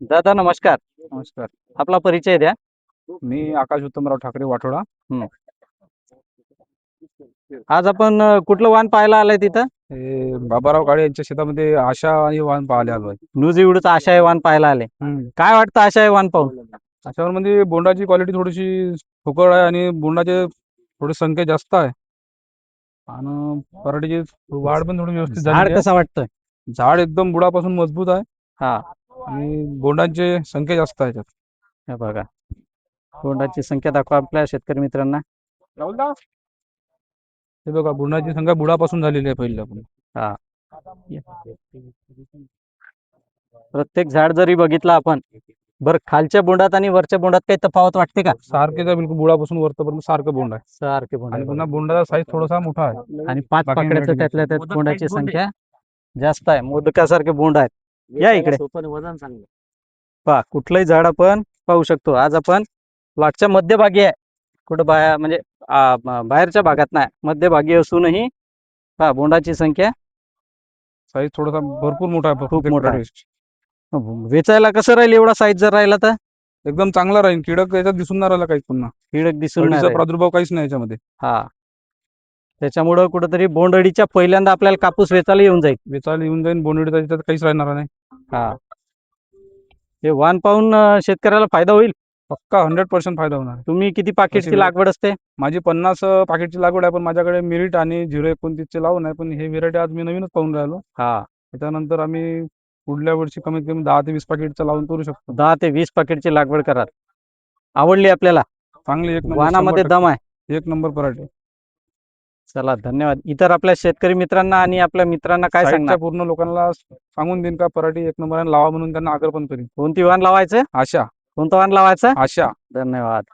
दादा नमस्कार. नमस्कार. आपला परिचय द्या. मी आकाश उत्तमराव ठाकरे वाठोडा. आज आपण कुठलं वाहन पाहायला आलंय तिथं? हे बाबाराव काळे यांच्या शेतामध्ये आशा आणि वाहन पाहिले आलो आहे न्यूज इवडूचं आशा हे वाहन पाहायला आले. काय वाटतं आशा हे वाहन पाहून? आशावर म्हणजे बोंडाची क्वालिटी थोडीशी फुकट आहे आणि बोंडाचे थोडी संख्या जास्त आहे. आणि पराठीची वाढ पण थोडी व्यवस्थित झाड झाली कसं वाटतं झाड एकदम बुडापासून मजबूत आहे. हा. आणि बोंडांची संख्या जास्त आहे त्यात. हे बघा. कोंडाची संख्या दाखवा आपल्या शेतकरी मित्रांना. हे बघा बोंडाची संख्या बुडापासून झालेली आहे पहिल्या पण प्रत्येक झाड जरी बघितलं आपण बरं खालच्या बोंडात आणि वरच्या बोंडात काही तफावत वाटते का? सारखेच आहे बिलकुल बुडापासून वरपर्यंत सारखं बोंड आहे. सारखे बोंड आणि आहे पुन्हा बोंडाचा साईज थोडासा मोठा आहे. आणि पाच बाकी पाकड्याचं त्यातल्या त्यात बोंडाची. संख्या जास्त आहे. मोदकासारखे बोंड आहेत. या इकडे. वजन चांगलं. पहा कुठलंही झाड आपण पाहू शकतो. आज आपण प्लॉटच्या मध्यभागी आहे. कुठं बाहेर म्हणजे आ, बाहेरच्या भागात नाही. मध्यभागी असूनही पहा बोंडाची संख्या साईज थोडासा भरपूर मोठा आहे खूप मोठा आहे. वेचायला कसं राहील एवढा साईज जर राहिला तर? एकदम चांगला राहील. किडक याच्यात दिसून नाही राहिला काही पुन्हा. किडक दिसून नाही अळीचा राहील. प्रादुर्भाव काहीच नाही याच्यामध्ये. हा. त्याच्यामुळं कुठंतरी बोंडअळीच्या पहिल्यांदा आपल्याला कापूस वेचायला येऊन जाईल. वेचायला येऊन जाईल बोंडीचा त्याच्यात काहीच राहणार नाही. हा. हे वाण पाहून अं, शेतकऱ्याला फायदा होईल? पक्का हंड्रेड पर्सेंट फायदा होणार. आहे. तुम्ही किती पाकिटची लागवड असते? माझी पन्नास अं, पाकिटची लागवड आहे पण माझ्याकडे मिरिट आणि झिरो एकोणतीसचे लावून आहे पण हे व्हेरायटी आज मी नवीनच पाहून राहिलो. हा. त्याच्यानंतर आम्ही पुढल्या वर्षी कमीत कमी दहा ते वीस पाकिटचं लावून करू शकतो. दहा ते वीस पाकिटची लागवड करा आवडली आपल्याला? चांगली एक नंबर दम आहे. टक्के एक नंबर पराठे. चला धन्यवाद. इतर आपल्या शेतकरी मित्रांना आणि आपल्या मित्रांना काय साईडच्या सांगणार? पूर्ण लोकांना सांगून देईन का? पराठी एक नंबर लावा म्हणून त्यांना आग्रह पण करीन. कोणती वाहन लावायचं? आशा. कोणतं वाहन लावायचं? आशा. धन्यवाद.